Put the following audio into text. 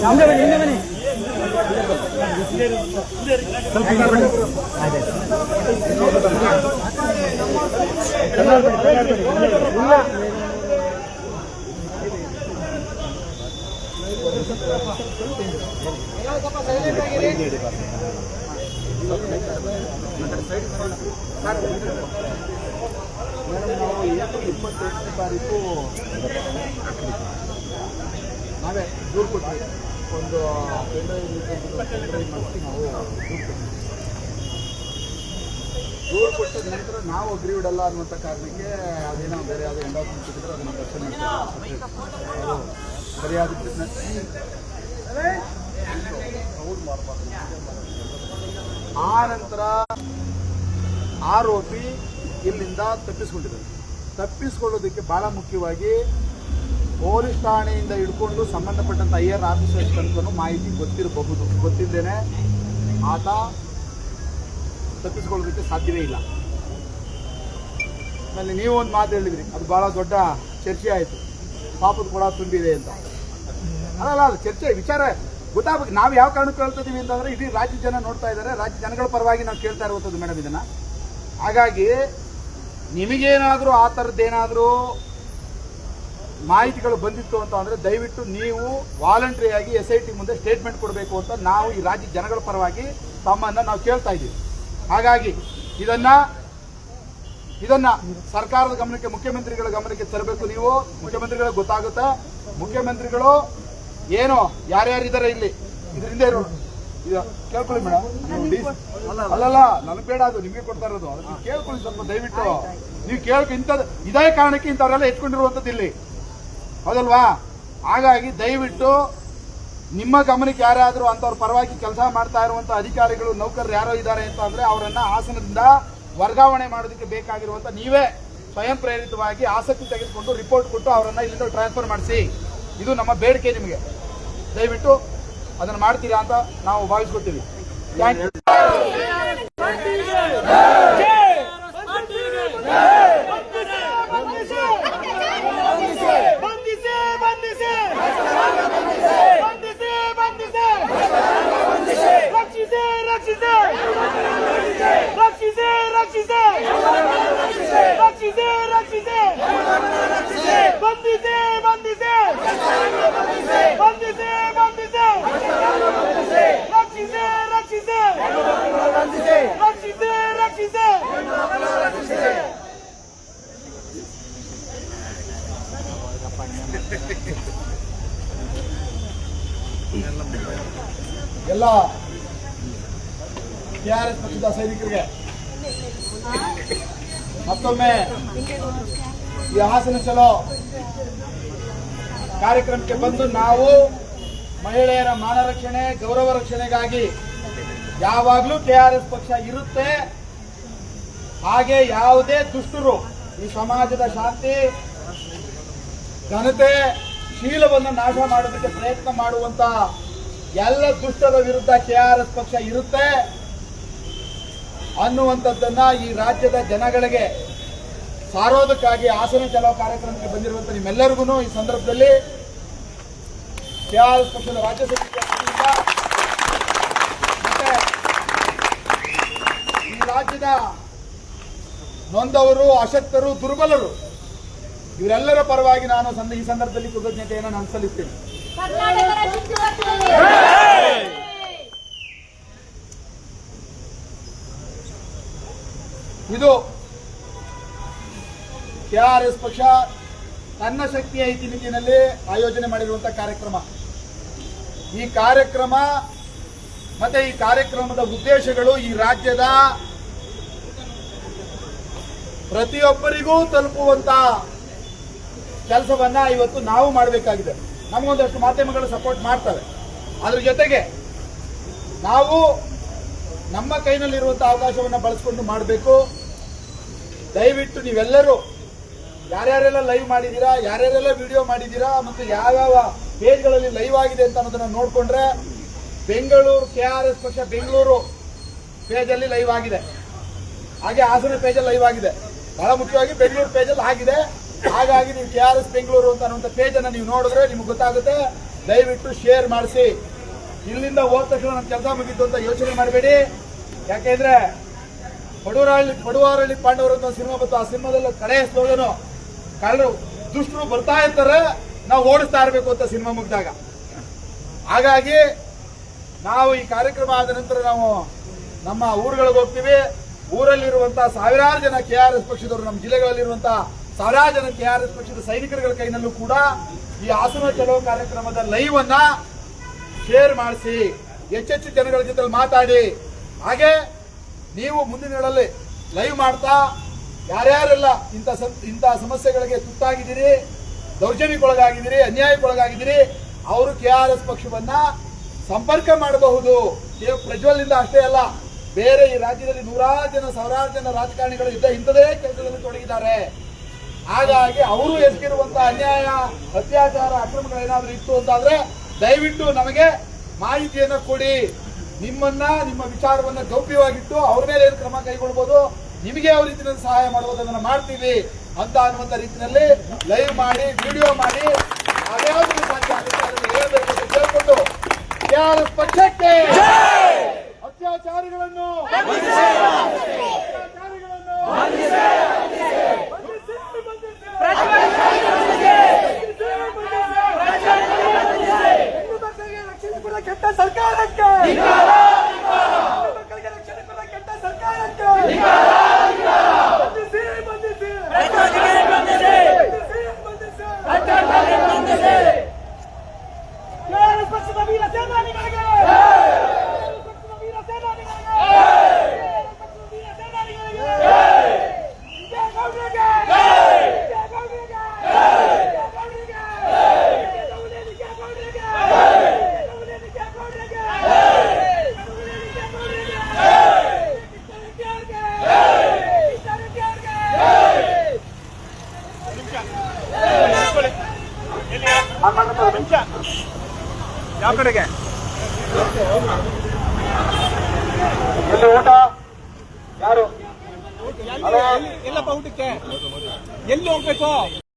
Madam ನಾವು April ಇಪ್ಪತ್ತೆಂಟನೇ ತಾರೀಕು ನಾವೇ ದೂರು ಕೊಟ್ವಿ ಒಂದು ನಾವು ದೂರು ಕೊಟ್ಟ ನಂತರ ನಾವು ಅಗ್ರಿವಿಡ್ ಅಲ್ಲ ಅನ್ನುವಂಥ ಕಾರಣಕ್ಕೆ ಅದೇನೋ ಬೇರೆ ಯಾವುದೋ ಎಂಡಾಕ್ಮೆಂಟ್ ಸಿಕ್ಕಿದ್ರೆ ಅದನ್ನು ದರ್ಶನ ಸರಿಯಾದ ಆ ನಂತರ ಆರೋಪಿ ಇಲ್ಲಿಂದ ತಪ್ಪಿಸ್ಕೊಂಡಿದ್ದಾರೆ. ತಪ್ಪಿಸ್ಕೊಳ್ಳೋದಕ್ಕೆ ಬಹಳ ಮುಖ್ಯವಾಗಿ ಪೊಲೀಸ್ ಠಾಣೆಯಿಂದ ಹಿಡ್ಕೊಂಡು ಸಂಬಂಧಪಟ್ಟಂತ ಐ ಆರ್ ಆಫೀಸರ್ಸ್ ತನಕ ಮಾಹಿತಿ ಗೊತ್ತಿರಬಹುದು. ಗೊತ್ತಿದ್ದೇನೆ ಆತ ತಪ್ಪಿಸ್ಕೊಳ್ಳೋದಕ್ಕೆ ಸಾಧ್ಯವೇ ಇಲ್ಲ. ಆಮೇಲೆ ನೀವು ಒಂದು ಮಾತು ಹೇಳಿದ್ರಿ, ಅದು ಬಹಳ ದೊಡ್ಡ ಚರ್ಚೆ ಆಯಿತು. ಪಾಪದ ಕೊಡ ತುಂಬಿದೆ ಅಂತ. ಅಲ್ಲ ಅಲ್ಲ ಚರ್ಚೆ, ವಿಚಾರ ಗೊತ್ತಾಗಬೇಕು. ನಾವು ಯಾವ ಕಾರಣಕ್ಕೆ ಹೇಳ್ತಿದ್ದೀವಿ ಅಂತಂದ್ರೆ ಇಡೀ ರಾಜ್ಯ ಜನ ನೋಡ್ತಾ ಇದ್ದಾರೆ. ರಾಜ್ಯ ಜನಗಳ ಪರವಾಗಿ ನಾವು ಕೇಳ್ತಾ ಇರುವಂಥದ್ದು ಮೇಡಮ್ ಇದನ್ನ. ಹಾಗಾಗಿ ನಿಮಗೇನಾದರೂ ಆ ಥರದ್ದೇನಾದರೂ ಮಾಹಿತಿಗಳು ಬಂದಿತ್ತು ಅಂತ ಅಂದರೆ ದಯವಿಟ್ಟು ನೀವು ವಾಲಂಟ್ರಿಯಾಗಿ ಎಸ್ ಐ ಟಿ ಮುಂದೆ ಸ್ಟೇಟ್ಮೆಂಟ್ ಕೊಡಬೇಕು ಅಂತ ನಾವು ಈ ರಾಜ್ಯ ಜನಗಳ ಪರವಾಗಿ ತಮ್ಮನ್ನ ನಾವು ಕೇಳ್ತಾ ಇದ್ದೀವಿ. ಹಾಗಾಗಿ ಇದನ್ನ ಇದನ್ನ ಸರ್ಕಾರದ ಗಮನಕ್ಕೆ ಮುಖ್ಯಮಂತ್ರಿಗಳ ಗಮನಕ್ಕೆ ತರಬೇಕು ನೀವು. ಮುಖ್ಯಮಂತ್ರಿಗಳಿಗೆ ಗೊತ್ತಾಗುತ್ತೆ? ಮುಖ್ಯಮಂತ್ರಿಗಳು ಏನು ಯಾರ್ಯಾರಿದ್ದಾರೆ ಇಲ್ಲಿ? ಇದರಿಂದ ಇರೋ ಇದು ಕೇಳ್ಕೊಳ್ಳಿ ಮೇಡಮ್ ಅಲ್ಲಲ್ಲ ನನಗೆ ಬೇಡ ಅದು ನಿಮಗೆ ಕೊಡ್ತಾ ಇರೋದು. ಅದನ್ನ ಕೇಳ್ಕೊಳ್ಳಿ ಸ್ವಲ್ಪ ದಯವಿಟ್ಟು. ನೀವು ಕೇಳ್ಕೊ ಇಂಥದ್ದು ಇದೇ ಕಾರಣಕ್ಕೆ ಇಂಥವರೆಲ್ಲ ಎತ್ಕೊಂಡಿರುವಂಥದ್ದು ಇಲ್ಲಿ. ಹೌದಲ್ವಾ? ಹಾಗಾಗಿ ದಯವಿಟ್ಟು ನಿಮ್ಮ ಗಮನಕ್ಕೆ ಯಾರಾದರೂ ಅಂಥವ್ರ ಪರವಾಗಿ ಕೆಲಸ ಮಾಡ್ತಾ ಇರುವಂಥ ಅಧಿಕಾರಿಗಳು, ನೌಕರರು ಯಾರೋ ಇದ್ದಾರೆ ಅಂತ ಅಂದ್ರೆ ಅವರನ್ನ ಹಾಸನದಿಂದ ವರ್ಗಾವಣೆ ಮಾಡೋದಕ್ಕೆ ಬೇಕಾಗಿರುವಂಥ ನೀವೇ ಸ್ವಯಂ ಪ್ರೇರಿತವಾಗಿ ಆಸಕ್ತಿ ತೆಗೆದುಕೊಂಡು ರಿಪೋರ್ಟ್ ಕೊಟ್ಟು ಅವರನ್ನು ಇಲ್ಲಿಂದ ಟ್ರಾನ್ಸ್ಫರ್ ಮಾಡಿಸಿ. ಇದು ನಮ್ಮ ಬೇಡಿಕೆ ನಿಮಗೆ. ದಯವಿಟ್ಟು ಅದನ್ನು ಮಾಡ್ತೀರಾ ಅಂತ ನಾವು ಭಾವಿಸ್ಕೊತೀವಿ ಥ್ಯಾಂಕ್ ಯು ಎಲ್ಲ ಟಿ ಆರ್ ಎಸ್ ಪಕ್ಷದ ಸೈನಿಕರಿಗೆ ಮತ್ತೊಮ್ಮೆ ಈ ಹಾಸನ ಚಲೋ ಕಾರ್ಯಕ್ರಮಕ್ಕೆ ಬಂದು ನಾವು ಮಹಿಳೆಯರ ಮಾನ ರಕ್ಷಣೆ, ಗೌರವ ರಕ್ಷಣೆಗಾಗಿ ಯಾವಾಗಲೂ ಕೆ ಆರ್ ಎಸ್ ಪಕ್ಷ ಇರುತ್ತೆ. ಹಾಗೆ ಯಾವುದೇ ದುಷ್ಟರು ಈ ಸಮಾಜದ ಶಾಂತಿ, ಘನತೆ, ಶೀಲವನ್ನು ನಾಶ ಮಾಡೋದಕ್ಕೆ ಪ್ರಯತ್ನ ಮಾಡುವಂತ ಎಲ್ಲ ದುಷ್ಟರ ವಿರುದ್ಧ ಕೆ ಆರ್ ಎಸ್ ಪಕ್ಷ ಇರುತ್ತೆ ಅನ್ನುವಂಥದ್ದನ್ನ ಈ ರಾಜ್ಯದ ಜನಗಳಿಗೆ ಸಾರೋದಕ್ಕಾಗಿ ಹಾಸನ ಚಲೋ ಕಾರ್ಯಕ್ರಮಕ್ಕೆ ಬಂದಿರುವಂತ ನಿಮ್ಮೆಲ್ಲರಿಗೂ ಈ ಸಂದರ್ಭದಲ್ಲಿ ಕೆ ಆರ್ ಎಸ್ ಪಕ್ಷದ ರಾಜ್ಯ ಸಮಿತಿ ಈ ರಾಜ್ಯದ ನೊಂದವರು, ಅಶಕ್ತರು, ದುರ್ಬಲರು. ಇವರೆಲ್ಲರ ಪರವಾಗಿ ನಾನು ಈ ಸಂದರ್ಭದಲ್ಲಿ ಕೃತಜ್ಞತೆಯನ್ನು ನಾನು ಸಲ್ಲಿಸ್ತೇನೆ. ಇದು ಕೆ ಆರ್ ಎಸ್ ಪಕ್ಷ ತನ್ನ ಶಕ್ತಿಯ ಇತಿಮಿತಿನಲ್ಲಿ ಆಯೋಜನೆ ಮಾಡಿರುವಂತಹ ಕಾರ್ಯಕ್ರಮ. ಈ ಕಾರ್ಯಕ್ರಮ ಮತ್ತೆ ಈ ಕಾರ್ಯಕ್ರಮದ ಉದ್ದೇಶಗಳು ಈ ರಾಜ್ಯದ ಪ್ರತಿಯೊಬ್ಬರಿಗೂ ತಲುಪುವಂತ ಕೆಲಸವನ್ನ ಇವತ್ತು ನಾವು ಮಾಡಬೇಕಾಗಿದೆ. ನಮಗೊಂದಷ್ಟು ಮಾಧ್ಯಮಗಳು ಸಪೋರ್ಟ್ ಮಾಡ್ತವೆ. ಅದ್ರ ಜೊತೆಗೆ ನಾವು ನಮ್ಮ ಕೈನಲ್ಲಿರುವಂಥ ಅವಕಾಶವನ್ನು ಬಳಸ್ಕೊಂಡು ಮಾಡಬೇಕು. ದಯವಿಟ್ಟು ನೀವೆಲ್ಲರೂ ಯಾರ್ಯಾರೆಲ್ಲ ಲೈವ್ ಮಾಡಿದ್ದೀರಾ, ಯಾರ್ಯಾರೆಲ್ಲ ವಿಡಿಯೋ ಮಾಡಿದ್ದೀರಾ ಮತ್ತು ಯಾವ್ಯಾವ ಪೇಜ್ಗಳಲ್ಲಿ ಲೈವ್ ಆಗಿದೆ ಅಂತ ಅನ್ನೋದನ್ನು ನೋಡ್ಕೊಂಡ್ರೆ ಬೆಂಗಳೂರು ಕೆ ಆರ್ ಎಸ್ ಪಕ್ಷ ಬೆಂಗಳೂರು ಪೇಜಲ್ಲಿ ಲೈವ್ ಆಗಿದೆ. ಹಾಗೆ ಹಾಸನ ಪೇಜಲ್ಲಿ ಲೈವ್ ಆಗಿದೆ. ಬಹಳ ಮುಖ್ಯವಾಗಿ ಬೆಂಗಳೂರು ಪೇಜಲ್ಲಿ ಆಗಿದೆ. ಹಾಗಾಗಿ ನೀವು ಕೆ ಆರ್ ಎಸ್ ಬೆಂಗಳೂರು ಅಂತ ಅನ್ನುವಂಥ ಪೇಜನ್ನು ನೀವು ನೋಡಿದ್ರೆ ನಿಮ್ಗೆ ಗೊತ್ತಾಗುತ್ತೆ. ದಯವಿಟ್ಟು ಶೇರ್ ಮಾಡಿಸಿ. ಇಲ್ಲಿಂದ ಹೋದ ತಕ್ಷಣ ನಮ್ಮ ಕೆಲಸ ಮುಗಿತು ಅಂತ ಯೋಚನೆ ಮಾಡಬೇಡಿ. ಯಾಕೆಂದ್ರೆ ಪಡುವರಹಳ್ಳಿ ಪಡುವಾರಳ್ಳಿ ಪಾಂಡವರು ಅಂತ ಸಿನಿಮಾ ಬಂತು. ಆ ಸಿನಿಮಾದಲ್ಲಿ ಕಡೆಯ ಸ್ಲೋಗನು ಕಳ್ಳರು, ದುಷ್ಟರು ಬರ್ತಾ ಇರ್ತಾರೆ, ನಾವು ಓಡಿಸ್ತಾ ಇರಬೇಕು ಅಂತ ಸಿನಿಮಾ ಮುಗಿದಾಗ. ಹಾಗಾಗಿ ನಾವು ಈ ಕಾರ್ಯಕ್ರಮ ಆದ ನಂತರ ನಾವು ನಮ್ಮ ಊರುಗಳಿಗೆ ಹೋಗ್ತೀವಿ. ಊರಲ್ಲಿರುವಂತಹ ಸಾವಿರಾರು ಜನ ಕೆ ಆರ್ ಎಸ್ ಪಕ್ಷದವರು, ನಮ್ಮ ಜಿಲ್ಲೆಗಳಲ್ಲಿರುವಂತಹ ಸಾವಿರಾರು ಜನ ಕೆ ಆರ್ ಎಸ್ ಪಕ್ಷದ ಸೈನಿಕರುಗಳ ಕೈನಲ್ಲೂ ಕೂಡ ಈ ಹಾಸನ ಚಲೋ ಕಾರ್ಯಕ್ರಮದ ಲೈವ್ ಅನ್ನ ಶೇರ್ ಮಾಡಿಸಿ ಹೆಚ್ಚೆಚ್ಚು ಜನಗಳ ಜೊತೆ ಮಾತಾಡಿ. ಹಾಗೆ ನೀವು ಮುಂದಿನ ಲೈವ್ ಮಾಡ್ತಾ ಯಾರ್ಯಾರೆಲ್ಲ ಇಂಥ ಇಂಥ ಸಮಸ್ಯೆಗಳಿಗೆ ತುತ್ತಾಗಿದ್ದೀರಿ, ದೌರ್ಜನ್ಯಕ್ಕೊಳಗಾಗಿದ್ದೀರಿ, ಅನ್ಯಾಯಕ್ಕೊಳಗಾಗಿದ್ದೀರಿ, ಅವರು ಕೆ ಆರ್ ಎಸ್ ಪಕ್ಷವನ್ನ ಸಂಪರ್ಕ ಮಾಡಬಹುದು. ಪ್ರಜ್ವಲಿಂದ ಅಷ್ಟೇ ಅಲ್ಲ, ಬೇರೆ ಈ ರಾಜ್ಯದಲ್ಲಿ ನೂರಾರು ಜನ ಸಾವಿರಾರು ಜನ ರಾಜಕಾರಣಿಗಳು ಇದ್ದ ಇಂಥದೇ ಕೆಲಸದಲ್ಲಿ ತೊಡಗಿದ್ದಾರೆ. ಹಾಗಾಗಿ ಅವರು ಎಸಗಿರುವಂತಹ ಅನ್ಯಾಯ ಅತ್ಯಾಚಾರ ಅಕ್ರಮಗಳೇನಾದ್ರೂ ಇತ್ತು ಅಂತಾದ್ರೆ ದಯವಿಟ್ಟು ನಮಗೆ ಮಾಹಿತಿಯನ್ನ ಕೊಡಿ. ನಿಮ್ಮನ್ನ ನಿಮ್ಮ ವಿಚಾರವನ್ನ ಗೌಪ್ಯವಾಗಿಟ್ಟು ಅವ್ರ ಮೇಲೆ ಏನು ಕ್ರಮ ಕೈಗೊಳ್ಬೋದು ನಿಮಗೆ ಯಾವ ರೀತಿಯಲ್ಲಿ ಸಹಾಯ ಮಾಡಬಹುದು ಅದನ್ನ ಮಾಡ್ತೀವಿ ಅಂತ ಅನ್ನುವಂಥ ರೀತಿಯಲ್ಲಿ ಲೈವ್ ಮಾಡಿ ವಿಡಿಯೋ ಮಾಡಿ ಅದ್ಯಾವುದನ್ನು ಸಾಧ್ಯ ಆಗುತ್ತೆ ಹೇಳ್ಬೇಕು ಅಂತ ಕೇಳ್ಕೊಂಡು ಯಾರ ಪಕ್ಷಕ್ಕೆ ಅತ್ಯಾಚಾರಿಗಳನ್ನು ಯಾವ ಕಡೆಗೆ? ಊಟ? ಯಾರು? ಎಲ್ಲ ಎಲ್ಲಪ್ಪ ಊಟಕ್ಕೆ? ಎಲ್ಲಿ ಹೋಗ್ಬೇಕು?